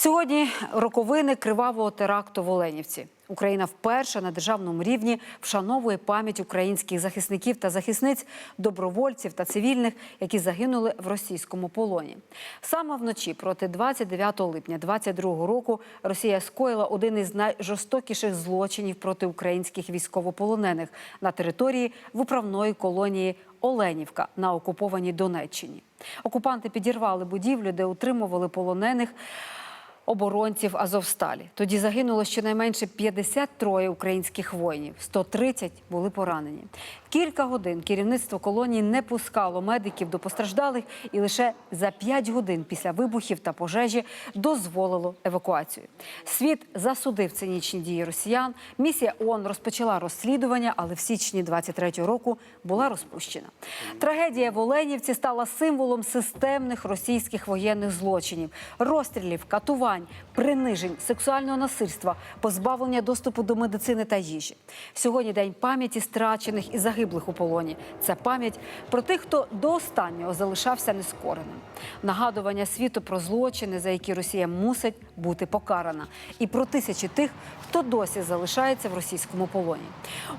Сьогодні роковини кривавого теракту в Оленівці. Україна вперше на державному рівні вшановує пам'ять українських захисників та захисниць, добровольців та цивільних, які загинули в російському полоні. Саме вночі проти 29 липня 22 року Росія скоїла один із найжорстокіших злочинів проти українських військовополонених на території виправної колонії Оленівка на окупованій Донеччині. Окупанти підірвали будівлю, де утримували полонених оборонців Азовсталі. Тоді загинуло щонайменше 53 українських воїнів, 130 були поранені. Кілька годин керівництво колонії не пускало медиків до постраждалих, і лише за 5 годин після вибухів та пожежі дозволило евакуацію. Світ засудив цинічні дії росіян. Місія ООН розпочала розслідування, але в січні 23-го року була розпущена. Трагедія в Оленівці стала символом системних російських воєнних злочинів, розстрілів, катувань, принижень, сексуального насильства, позбавлення доступу до медицини та їжі. Сьогодні день пам'яті страчених і загиблих у полоні. Це пам'ять про тих, хто до останнього залишався нескореним. Нагадування світу про злочини, за які Росія мусить бути покарана, і про тисячі тих, хто досі залишається в російському полоні.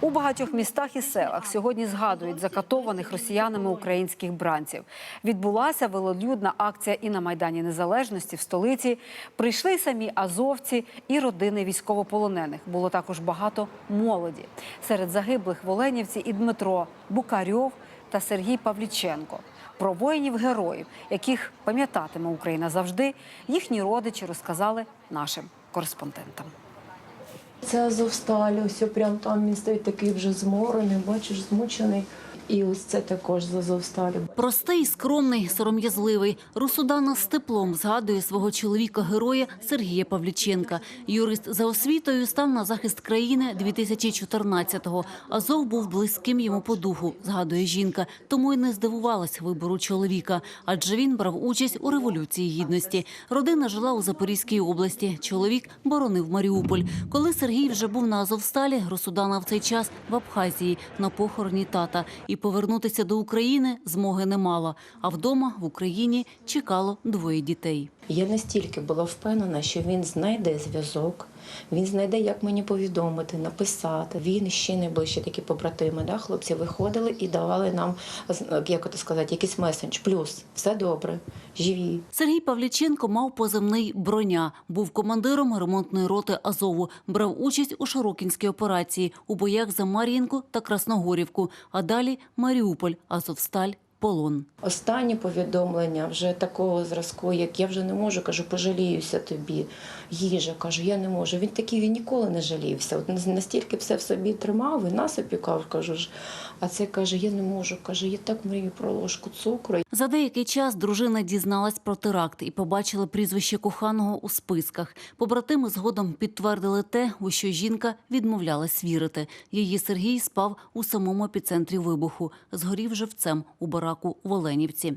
У багатьох містах і селах сьогодні згадують закатованих росіянами українських бранців. Відбулася велолюдна акція і на Майдані Незалежності в столиці. Прийшли самі азовці і родини військовополонених. Було також багато молоді. Серед загиблих в Оленівці і Дмитро Букарьов та Сергій Павліченко. Про воїнів-героїв, яких пам'ятатиме Україна завжди, їхні родичі розказали нашим кореспондентам. Це Азовсталь, ось прям там він стоїть такий вже зморений, бачиш, змучений. І ось це також з Азовсталі. Простий, скромний, сором'язливий. Русудана з теплом згадує свого чоловіка-героя Сергія Павліченка. Юрист за освітою став на захист країни 2014-го. Азов був близьким йому по духу, згадує жінка. Тому й не здивувалась вибору чоловіка, адже він брав участь у революції гідності. Родина жила у Запорізькій області. Чоловік боронив Маріуполь. Коли Сергій вже був на Азовсталі, Русудана в цей час в Абхазії на похороні тата. І повернутися до України змоги не мала. А вдома в Україні чекало двоє дітей. Я настільки була впевнена, що він знайде зв'язок, він знайде, як мені повідомити, написати. Він ще найближчі такі побратими. Да? Хлопці виходили і давали нам, як це сказати, якийсь месендж. Плюс все добре, живі. Сергій Павліченко мав позивний броня, був командиром ремонтної роти Азову, брав участь у Широкінській операції у боях за Мар'їнку та Красногорівку. А далі Маріуполь, Азовсталь, полон. Останні повідомлення вже такого зразку, як я вже не можу, кажу, пожаліюся тобі. Їжа, кажу, я не можу. Він такий, він ніколи не жалівся. От настільки все в собі тримав і нас опікав, кажу ж. А це каже, я не можу. Каже, я так мрію про ложку цукру. За деякий час дружина дізналась про теракт і побачила прізвище коханого у списках. Побратими згодом підтвердили те, у що жінка відмовлялась вірити. Її Сергій спав у самому епіцентрі вибуху, згорів живцем у бараку в Оленівці.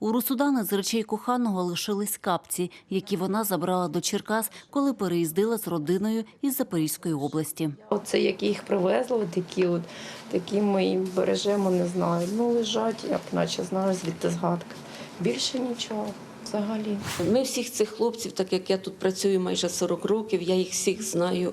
У Русудани з речей коханого лишились капці, які вона забрала до Черкас, коли переїздила з родиною із Запорізької області. Оце як їх привезли, такі от такі ми їм бережемо, не знаю. Ну лежать, як наче знаю, звідти згадка. Більше нічого. Взагалі, Ми всіх цих хлопців, так як я тут працюю майже 40 років, я їх всіх знаю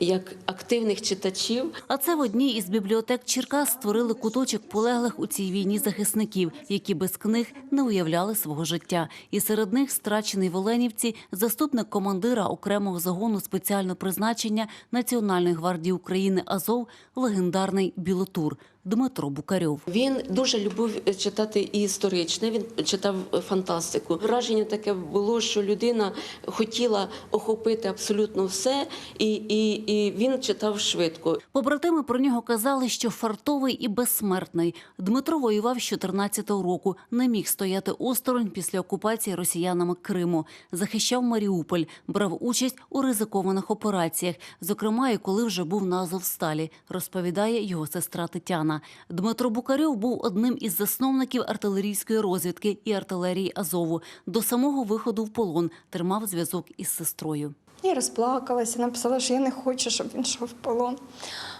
як активних читачів. А це в одній із бібліотек Черкас створили куточок полеглих у цій війні захисників, які без книг не уявляли свого життя. І серед них страчений в Оленівці заступник командира окремого загону спеціального призначення Національної гвардії України Азов, легендарний Білотур Дмитро Букарьов. Він дуже любив читати і історичне. Він читав фантастику. Враження таке було, що людина хотіла охопити абсолютно все, і, і, і він читав швидко. Побратими про нього казали, що фартовий і безсмертний. Дмитро воював з 14-го року, не міг стояти осторонь після окупації росіянами Криму, захищав Маріуполь, брав участь у ризикованих операціях, зокрема, і коли вже був на Азовсталі, розповідає його сестра Тетяна. Дмитро Букарьов був одним із засновників артилерійської розвідки і артилерії Азову. До самого виходу в полон тримав зв'язок із сестрою. Я розплакалася, написала, що я не хочу, щоб він йшов в полон.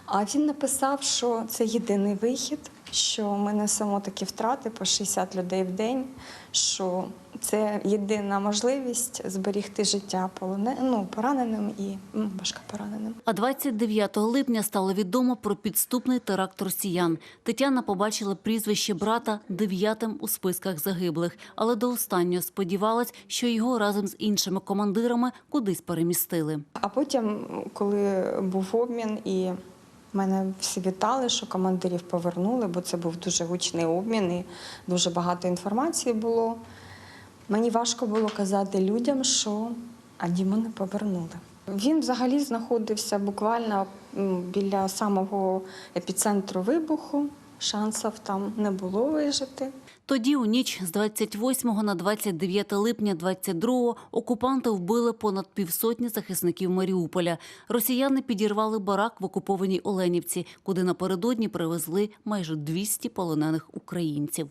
А він написав, що це єдиний вихід, що ми несемо такі втрати по 60 людей в день, що Це єдина можливість зберігти життя полоне... ну, пораненим і важкопораненим. А 29 липня стало відомо про підступний теракт росіян. Тетяна побачила прізвище брата дев'ятим у списках загиблих, але до останнього сподівалась, що його разом з іншими командирами кудись перемістили. А потім, коли був обмін, і мене всі вітали, що командирів повернули, бо це був дуже гучний обмін і дуже багато інформації було. Мені важко було казати людям, що а Діму повернули. Він взагалі знаходився буквально біля самого епіцентру вибуху. Шансів там не було вижити. Тоді, у ніч з 28 на 29 липня 22-го окупанти вбили понад півсотні захисників Маріуполя. Росіяни підірвали барак в окупованій Оленівці, куди напередодні привезли майже 200 полонених українців.